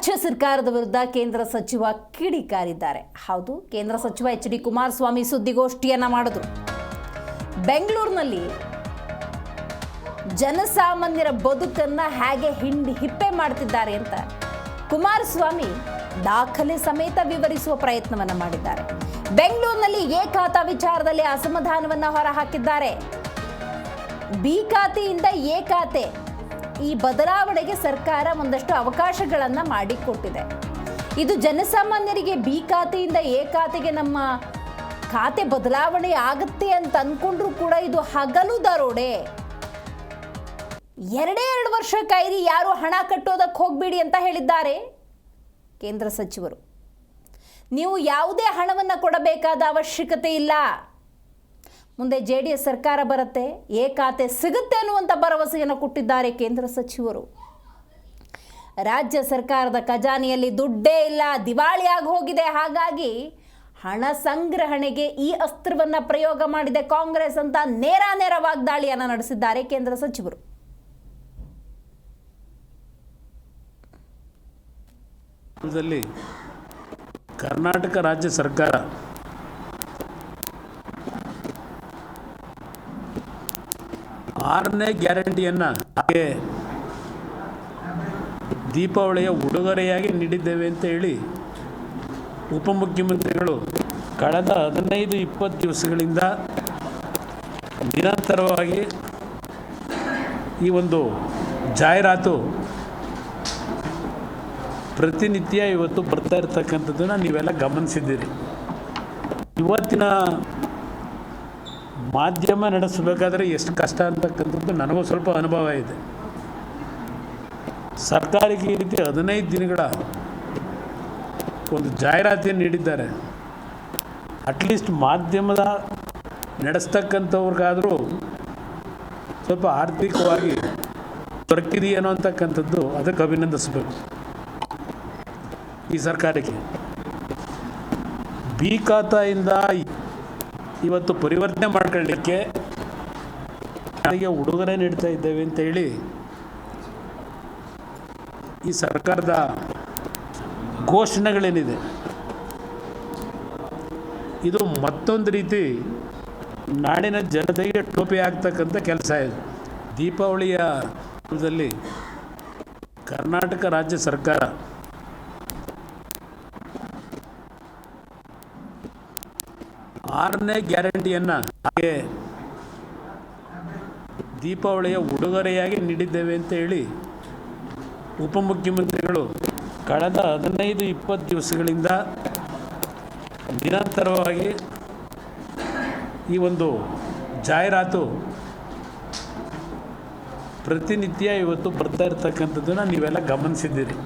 ರಾಜ್ಯ ಸರ್ಕಾರದ ವಿರುದ್ಧ ಕೇಂದ್ರ ಸಚಿವ ಕಿಡಿಕಾರಿದ್ದಾರೆ. ಹೌದು, ಕೇಂದ್ರ ಸಚಿವ ಎಚ್ ಡಿ ಕುಮಾರಸ್ವಾಮಿ ಸುದ್ದಿಗೋಷ್ಠಿಯನ್ನ ಮಾಡಿದ್ರು. ಬೆಂಗಳೂರಿನಲ್ಲಿ ಜನಸಾಮಾನ್ಯರ ಬದುಕನ್ನ ಹೇಗೆ ಹಿಂಡಿ ಹಿಪ್ಪೆ ಮಾಡ್ತಿದ್ದಾರೆ ಅಂತ ಕುಮಾರಸ್ವಾಮಿ ದಾಖಲೆ ಸಮೇತ ವಿವರಿಸುವ ಪ್ರಯತ್ನವನ್ನ ಮಾಡಿದ್ದಾರೆ. ಬೆಂಗಳೂರಿನಲ್ಲಿ ಎ ವಿಚಾರದಲ್ಲಿ ಅಸಮಾಧಾನವನ್ನ ಹೊರಹಾಕಿದ್ದಾರೆ. ಬಿ ಖಾತೆಯಿಂದ ಎ ಖಾತೆ ಈ ಬದಲಾವಣೆಗೆ ಸರ್ಕಾರ ಒಂದಷ್ಟು ಅವಕಾಶಗಳನ್ನು ಮಾಡಿಕೊಟ್ಟಿದೆ. ಇದು ಜನಸಾಮಾನ್ಯರಿಗೆ ಬಿ ಖಾತೆಯಿಂದ ಎ ಖಾತೆಗೆ ನಮ್ಮ ಖಾತೆ ಬದಲಾವಣೆ ಆಗುತ್ತೆ ಅಂತ ಅನ್ಕೊಂಡ್ರು ಕೂಡ ಇದು ಹಗಲು ದರೋಡೆ. ಎರಡೇ ಎರಡು ವರ್ಷ ಕೈರಿ ಯಾರು ಹಣ ಕಟ್ಟೋದಕ್ಕೆ ಹೋಗ್ಬೇಡಿ ಅಂತ ಹೇಳಿದ್ದಾರೆ ಕೇಂದ್ರ ಸಚಿವರು. ನೀವು ಯಾವುದೇ ಹಣವನ್ನು ಕೊಡಬೇಕಾದ ಅವಶ್ಯಕತೆ ಇಲ್ಲ. ಮುಂದೆ ಜೆ ಸರ್ಕಾರ ಬರುತ್ತೆ ಏ ಖಾತೆ ಸಿಗುತ್ತೆ ಅನ್ನುವಂಥ ಭರವಸೆಯನ್ನು ಕೊಟ್ಟಿದ್ದಾರೆ ಕೇಂದ್ರ ಸಚಿವರು. ರಾಜ್ಯ ಸರ್ಕಾರದ ಖಜಾನೆಯಲ್ಲಿ ದುಡ್ಡೇ ಇಲ್ಲ ದಿವಾಳಿಯಾಗಿ ಹೋಗಿದೆ. ಹಾಗಾಗಿ ಹಣ ಸಂಗ್ರಹಣೆಗೆ ಈ ಅಸ್ತ್ರವನ್ನ ಪ್ರಯೋಗ ಮಾಡಿದೆ ಕಾಂಗ್ರೆಸ್ ಅಂತ ನೇರ ನೇರ ವಾಗ್ದಾಳಿಯನ್ನು ನಡೆಸಿದ್ದಾರೆ ಕೇಂದ್ರ ಸಚಿವರು. ಕರ್ನಾಟಕ ರಾಜ್ಯ ಸರ್ಕಾರ ಆರನೇ ಗ್ಯಾರಂಟಿಯನ್ನು ಹಾಗೆ ದೀಪಾವಳಿಯ ಉಡುಗೊರೆಯಾಗಿ ನೀಡಿದ್ದೇವೆ ಅಂತ ಹೇಳಿ ಉಪಮುಖ್ಯಮಂತ್ರಿಗಳು ಕಳೆದ ಹದಿನೈದು, ಇಪ್ಪತ್ತು ದಿವಸಗಳಿಂದ ನಿರಂತರವಾಗಿ ಈ ಒಂದು ಜಾಹೀರಾತು ಪ್ರತಿನಿತ್ಯ ಇವತ್ತು ಬರ್ತಾ ಇರ್ತಕ್ಕಂಥದ್ದನ್ನು ನೀವೆಲ್ಲ ಗಮನಿಸಿದ್ದೀರಿ. ಇವತ್ತಿನ ಮಾಧ್ಯಮ ನಡೆಸಬೇಕಾದ್ರೆ ಎಷ್ಟು ಕಷ್ಟ ಅಂತಕ್ಕಂಥದ್ದು ನನಗೂ ಸ್ವಲ್ಪ ಅನುಭವ ಇದೆ. ಸರ್ಕಾರಕ್ಕೆ ಈ ರೀತಿ ಹದಿನೈದು ದಿನಗಳ ಒಂದು ಜಾಹೀರಾತಿಯನ್ನು ನೀಡಿದ್ದಾರೆ. ಅಟ್ಲೀಸ್ಟ್ ಮಾಧ್ಯಮದ ನಡೆಸ್ತಕ್ಕಂಥವ್ರಿಗಾದರೂ ಸ್ವಲ್ಪ ಆರ್ಥಿಕವಾಗಿ ದೊರಕಿದೆಯೇನೋ ಅಂತಕ್ಕಂಥದ್ದು ಅದಕ್ಕೆ ಅಭಿನಂದಿಸಬೇಕು. ಈ ಸರ್ಕಾರಕ್ಕೆ. ಬಿ ಖಾತಾಯಿಂದ ಇವತ್ತು ಪರಿವರ್ತನೆ ಮಾಡ್ಕೊಳ್ಳಿಕ್ಕೆ ನನಗೆ ಉಡುಗೊರೆ ನೀಡ್ತಾ ಇದ್ದೇವೆ ಅಂತ ಹೇಳಿ ಈ ಸರ್ಕಾರದ ಘೋಷಣೆಗಳೇನಿದೆ. ಇದು ಮತ್ತೊಂದು ರೀತಿ ನಾಡಿನ ಜನತೆಗೆ ಟೋಪಿ ಆಗ್ತಕ್ಕಂಥ ಕೆಲಸ ಇದು. ದೀಪಾವಳಿಯ ಕರ್ನಾಟಕ ರಾಜ್ಯ ಸರ್ಕಾರ ಆರನೇ ಗ್ಯಾರಂಟಿಯನ್ನು ಹಾಗೆ ದೀಪಾವಳಿಯ ಉಡುಗೊರೆಯಾಗಿ ನೀಡಿದ್ದೇವೆ ಅಂತ ಹೇಳಿ ಉಪಮುಖ್ಯಮಂತ್ರಿಗಳು ಕಳೆದ ಹದಿನೈದು, ಇಪ್ಪತ್ತು ದಿವಸಗಳಿಂದ ನಿರಂತರವಾಗಿ ಈ ಒಂದು ಜಾಹೀರಾತು ಪ್ರತಿನಿತ್ಯ ಇವತ್ತು ಬರ್ತಾ ಇರ್ತಕ್ಕಂಥದ್ದನ್ನು ನೀವೆಲ್ಲ ಗಮನಿಸಿದ್ದೀರಿ.